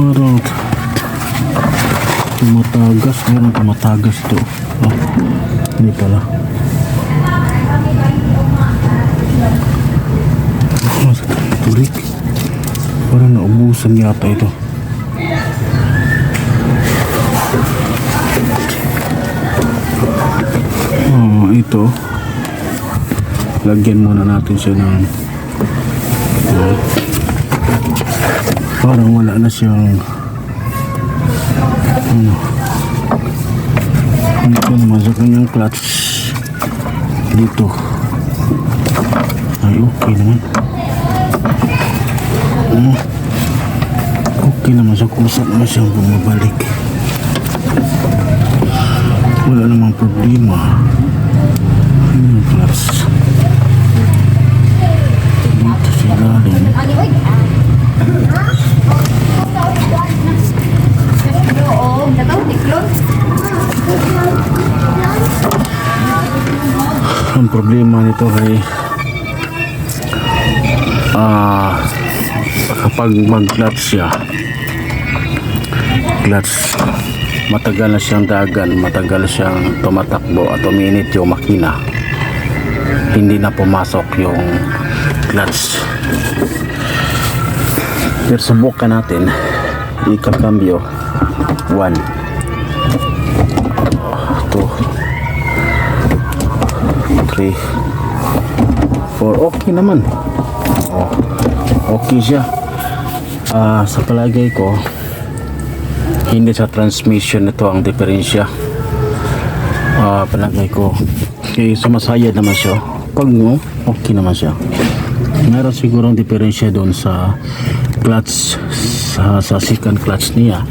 Parang tumatagas. Meron tumatagas to. Ah, hindi pala. Tulik. Parang naubusan yata ito. Oh, ito. Lagyan muna natin siya ng ah, parang wala na siyang ano dito naman sa kanyang clutch dito. Ay okay naman. Ano okay naman sa saan naman siyang bumabalik. Wala namang problema. Ano yung clutch ang problema nito ay ah kapag mag-clutch siya clutch matagal na siyang dagan matagal siyang tumatakbo at uminit yung makina. Hindi na pumasok yung clutch pero subukan natin ikakambyo 1 3 4 okay naman. Oh, okay siya. Ah, sa palagay ko hindi sa transmission nito ang diferensya. Ah, palagay ko okay, sumasayad naman siya. Pag mo okay naman siya. Meron siguro ang diferensya doon sa clutch sa, sa second clutch niya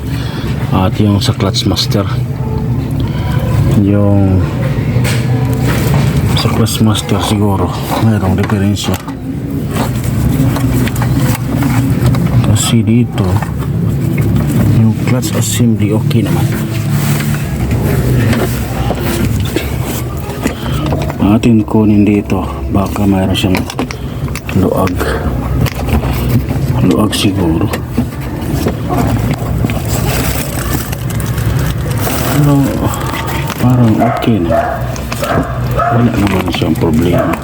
at yung sa clutch master. Yung sa Class Master siguro. Mayroong diferensya. Kasi dito yung clutch assembly okay naman. Atin kunin dito baka mayroon siyang luag luag siguro. Pero parang okay na wala naman siyang problema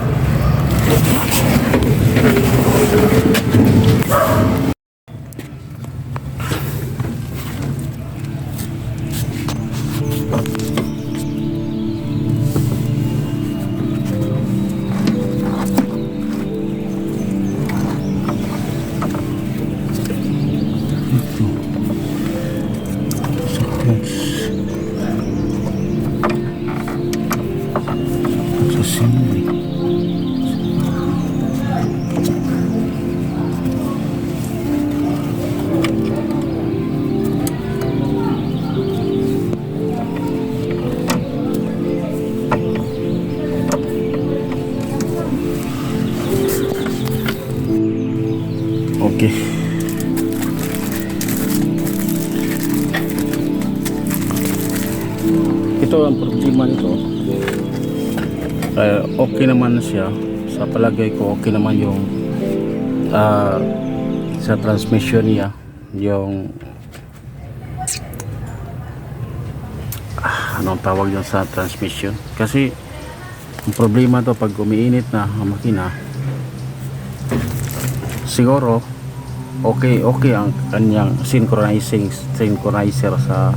Okay. Ito ang problema nito. Eh, okay naman siya. Sa palagay ko, okay naman yung ah, sa transmission niya. Yung ah, anong tawag yun sa transmission? Kasi ang problema to pag umiinit na ang makina siguro okay okay ang kanyang synchronizing synchronizer sa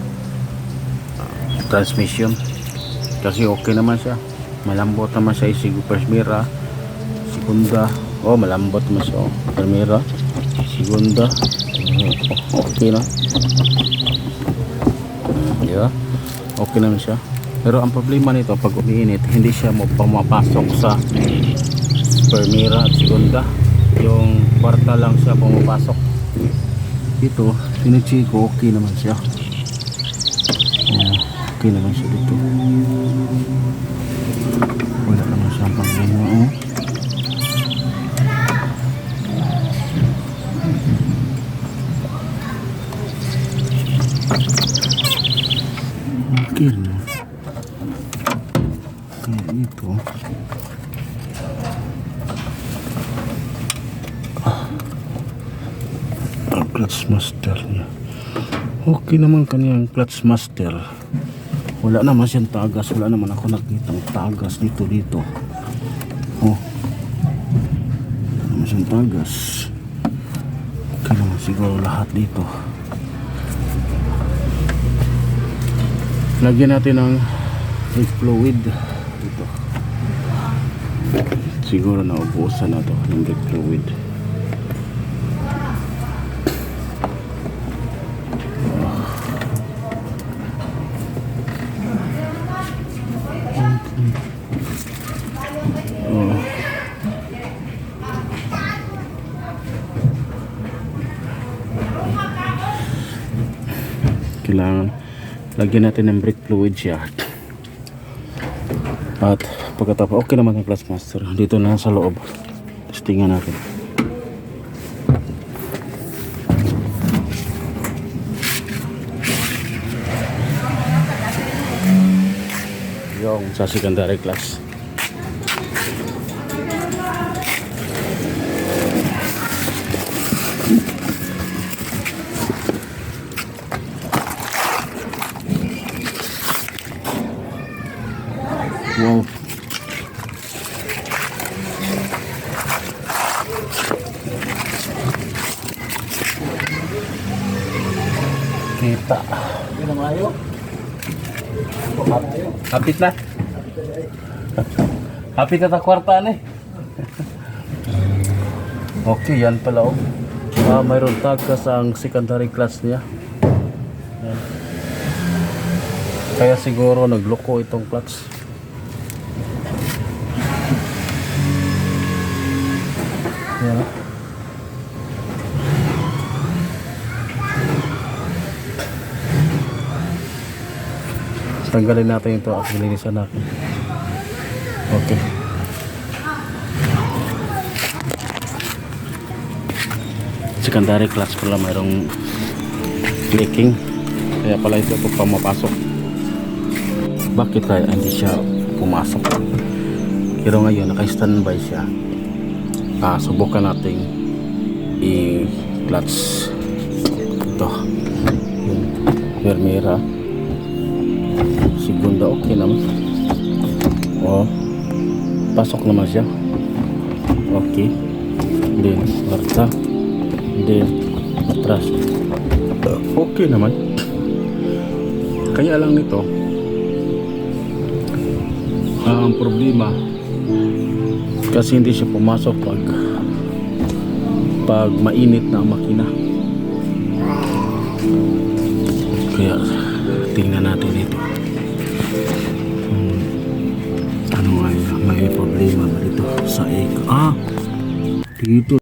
transmission. Kasi okay naman siya. Malambot naman siya isigo primera segunda. Oh malambot naman siya oh. primera segunda. Oh, okay na. Di ba? Okay naman siya. Pero ang problema nito pag umiinit hindi siya mo pumapasok sa primera at segunda yung kwarta lang siya pumapasok. Dito sinecheck ko okay naman siya. Okay naman siya dito. Wala naman siyang problema oh. okay na kaya ito clutch master niya. Okay naman kaniyang clutch master. Wala naman siyang tagas. Wala naman ako nakitang tagas dito dito. Oh. Wala naman siyang tagas. Okay naman siguro lahat dito. Lagyan natin ng fluid dito. Siguro naubusan na to ng brake fluid. Kailangan lagyan natin ng brake fluid siya. At pagkatapos okay naman ang plus master. Dito na sa loob. Testingan natin. Yung sa secondary class kita Hapit na. Hapit na ta kwarta eh. Okay, yan pala oh. Ah, mayroon tagas ang secondary class niya. Yan. Kaya siguro nagloko itong clutch. Yan. Tanggalin natin ito at linisan natin. Okay. Secondary clutch pala mayroong clicking. Kaya pala ito ito pumapasok. Bakit kaya hindi siya pumasok? Pero ngayon naka-standby siya. Ah, subukan nating i-clutch ito. Yung Vermeera segunda okay naman. Oh. Pasok naman siya. Okay. Then marta then atras. Okay naman. Kaya lang nito. Ah, ang problema. Kasi hindi siya pumasok pag pag mainit na ang makina. Kaya tingnan natin dito sa egg ah dito